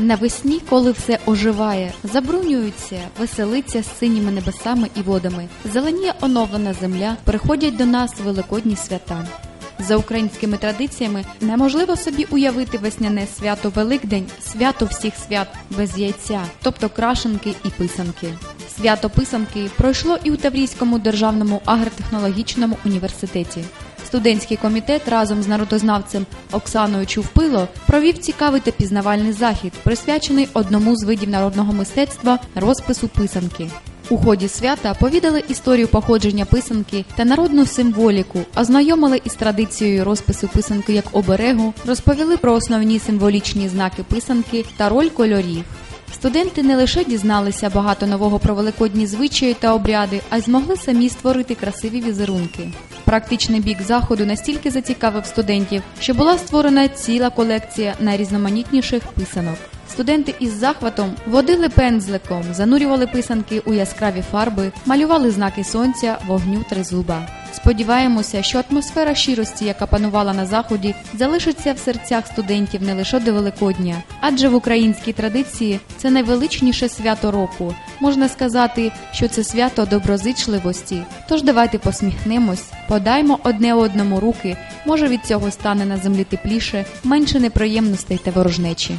Навесні, коли все оживає, забрунюється, веселиться з синіми небесами і водами. Зеленіє оновлена земля, приходять до нас великодні свята. За українськими традиціями неможливо собі уявити весняне свято Великдень, свято всіх свят без яйця, тобто крашенки і писанки. Свято писанки пройшло і у Таврійському державному агротехнологічному університеті. Студентський комітет разом з народознавцем Оксаною Чувпило провів цікавий та пізнавальний захід, присвячений одному з видів народного мистецтва розпису писанки. У ході свята повідали історію походження писанки та народну символіку, ознайомили із традицією розпису писанки як оберегу, розповіли про основні символічні знаки писанки та роль кольорів. Студенти не лише дізналися багато нового про великодні звичаї та обряди, а й змогли самі створити красиві візерунки. Практичний бік заходу настільки зацікавив студентів, що була створена ціла колекція найрізноманітніших писанок. Студенти із захватом водили пензликом, занурювали писанки у яскраві фарби, малювали знаки сонця, вогню тризуба. Сподіваємося, що атмосфера щирості, яка панувала на заході, залишиться в серцях студентів не лише до Великодня, адже в українській традиції це найвеличніше свято року. Можна сказати, що це свято доброзичливості. Тож давайте посміхнемось, подаймо одне одному руки. Може від цього стане на землі тепліше, менше неприємностей та ворожнечі.